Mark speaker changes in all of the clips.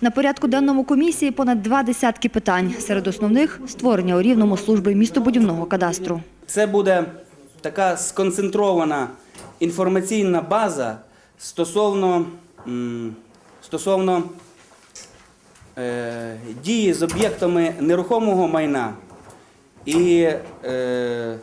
Speaker 1: На порядку денному комісії понад два десятки питань. Серед основних – створення у Рівному служби містобудівного кадастру.
Speaker 2: Це буде така сконцентрована інформаційна база стосовно, стосовно е, дії з об'єктами нерухомого майна і е,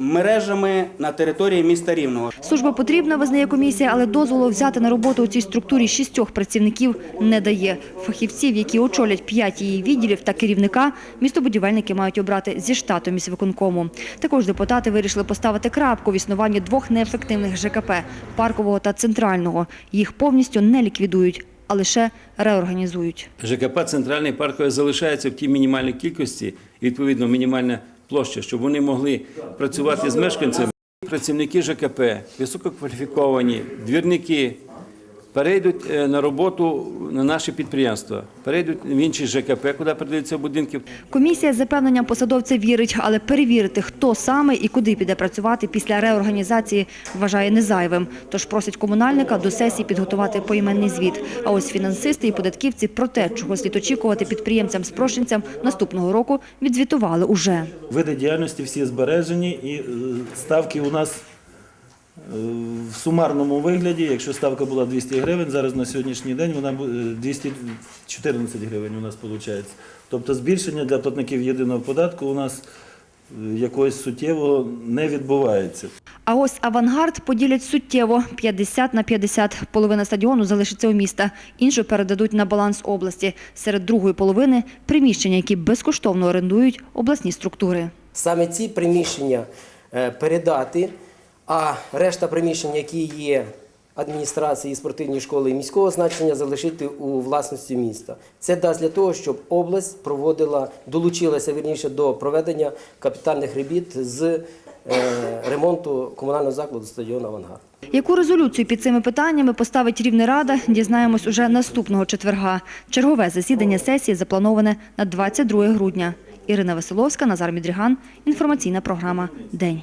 Speaker 2: мережами на території міста Рівного.
Speaker 1: Служба потрібна, визнає комісія, але дозволу взяти на роботу у цій структурі шістьох працівників не дає. Фахівців, які очолять п'ять її відділів та керівника, містобудівельники мають обрати зі штату міськвиконкому. Також депутати вирішили поставити крапку в існуванні двох неефективних ЖКП – паркового та центрального. Їх повністю не ліквідують, а лише реорганізують.
Speaker 3: ЖКП центральний парковий залишається в тій мінімальній кількості, і, відповідно, мінімальна площа, щоб вони могли працювати з мешканцями. Працівники ЖКП, висококваліфіковані, двірники перейдуть е, на роботу на наші підприємства, перейдуть в інші ЖКП, куди передаються будинки.
Speaker 1: Комісія з запевненням посадовця вірить, але перевірити, хто саме і куди піде працювати після реорганізації, вважає незайвим. Тож просить комунальника до сесії підготувати поіменний звіт. А ось фінансисти і податківці про те, чого слід очікувати підприємцям-спрошенцям наступного року, відзвітували уже.
Speaker 4: Види діяльності всі збережені і е, ставки у нас в сумарному вигляді, якщо ставка була 200 гривень, зараз на сьогоднішній день вона бу- е, 214 гривень у нас виходить. Тобто збільшення для платників єдиного податку у нас е, якогось суттєвого не відбувається.
Speaker 1: А ось авангард поділять суттєво – 50 на 50. Половина стадіону залишиться у міста, іншу передадуть на баланс області. Серед другої половини – приміщення, які безкоштовно орендують обласні структури.
Speaker 5: саме ці приміщення е, передати, а решта приміщень, які є адміністрації, спортивні школи і міського значення, залишити у власності міста. Це дасть для того, щоб область проводила, долучилася вірніше до проведення капітальних робіт з е, ремонту комунального закладу стадіону Авангард.
Speaker 1: Яку резолюцію під цими питаннями поставить Рівнерада, дізнаємось уже наступного четверга. Чергове засідання сесії заплановане на 22 грудня. Ірина Василовська, Назар Мідріган. Інформаційна програма «День».